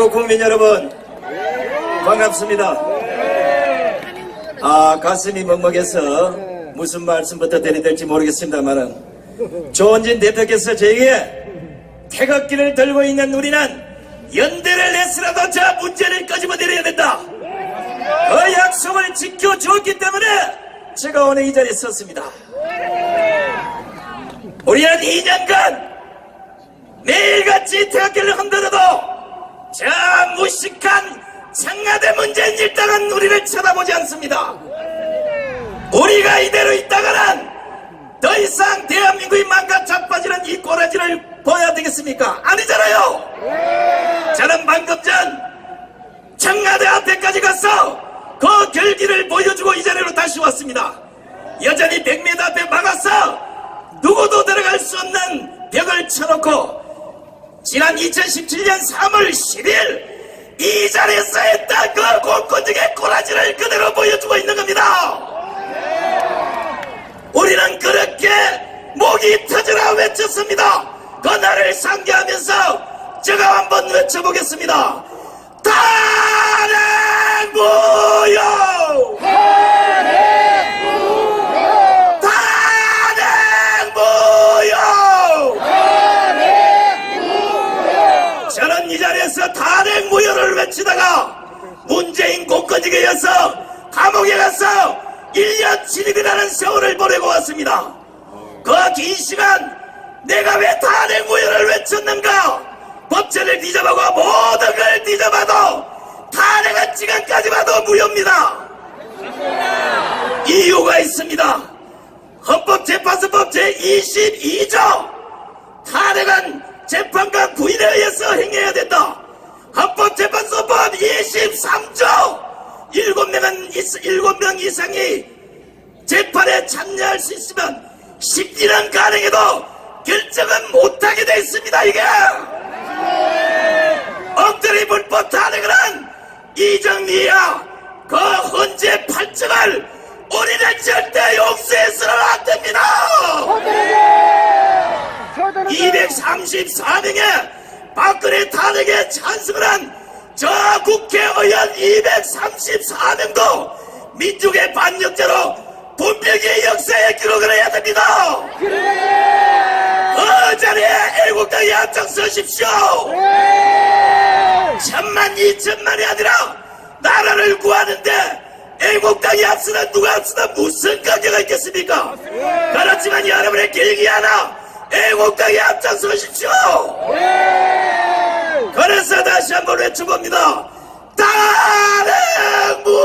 애국 국민 여러분 반갑습니다. 아 가슴이 먹먹해서 무슨 말씀부터 드려야 될지 모르겠습니다만은 조원진 대표께서 저에게 태극기를 들고 있는 우리는 연대를 해서라도 저 문제를 끄집어내려야 된다. 그 약속을 지켜주었기 때문에 제가 오늘 이 자리에 섰습니다. 우리는 2년간 매일같이 태극기를 흔들어도 저 무식한 청와대 문재인 일당은 우리를 쳐다보지 않습니다. 우리가 이대로 있다가는 더 이상 대한민국이 망가 자빠지는 이 꼬라지를 보여야 되겠습니까? 아니잖아요! 저는 방금 전 청와대 앞에까지 가서 그 결기를 보여주고 이 자리로 다시 왔습니다. 여전히 100m 앞에 막아서 누구도 들어갈 수 없는 벽을 쳐놓고 지난 2017년 3월 10일 이 자리에서 했던 그 공권력의 꼬라지를 그대로 보여주고 있는 겁니다. 우리는 그렇게 목이 터져라 외쳤습니다. 그날을 상기하면서 제가 한번 외쳐보겠습니다. 탄핵 무효! 탄핵 무효! 저는 이 자리에서 탄핵 무효를 외치다가 문재인 공권력에 의해서 감옥에 가서 1년 7일이라는 세월을 보내고 왔습니다. 그 긴 시간 내가 왜 탄핵 무효를 외쳤는가? 법제를 뒤져보고 모든 걸 뒤져봐도 탄핵은 지금까지 봐도 무효입니다. 이유가 있습니다. 헌법재판소법 제22조 탄핵은 재판관 부인에 의해서 행해야 된다. 헌법재판소법 23조 7명은 7명 이상이 재판에 참여할 수 있으면 10일은 가능해도 결정은 못하게 돼 있습니다 이게. 엉터리 불법 탄핵을 한 이정미야 그 헌재 판정을 우리는 절대 용서해서는 안 됩니다. 234명의 박근혜 탄핵에 찬성을 한 저 국회의원 234명도 민족의 반역자로 분명히 역사에 기록을 해야 됩니다. 그 자리에 애국당에 앞장서십시오. 천만 이천만이 아니라 나라를 구하는데 애국당이 앞서는 누가 앞서는 무슨 관계가 있겠습니까? 그렇지만 여러분의 길기 하나 애국당에 앞장서십시오. 그래서 다시 한번 외쳐봅니다. 탄핵 무효!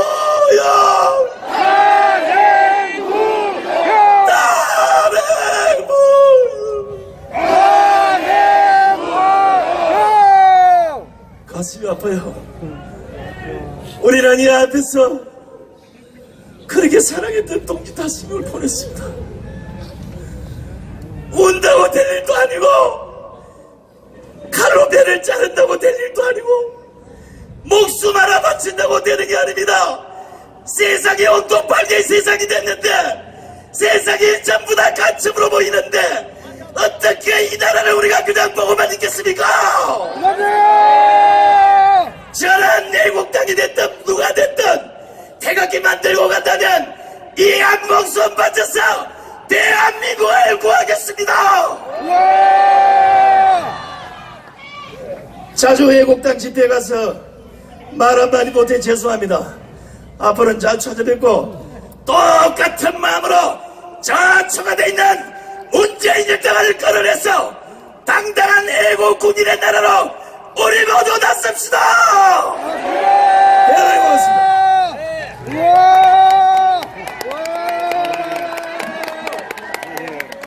가슴이 아파요. 우리는 이 앞에서 그렇게 사랑했던 동지 다스을 보냈습니다. 운다고 될 일도 아니고 칼로 배를 자른다고 될 일도 아니고 목숨 하나 바친다고 되는 게 아닙니다. 세상이 온통 빨개 세상이 됐는데 세상이 전부 다 가춤으로 보이는데 어떻게 이 나라를 우리가 그냥 보고만 있겠습니까? 저는 내국당이 됐든 누가 됐든 태극기 만들고 간다면 이 한 목숨 바쳐서 대한민국을 구하겠습니다. 자주 애국당 집회에 가서 말 한마디 못해 죄송합니다. 앞으로는 잘 찾아뵙고 똑같은 마음으로 저 청와대에 있는 문재인 일당을 끌어내서 당당한 애국 군인의 나라로 우리 모두 나섭시다!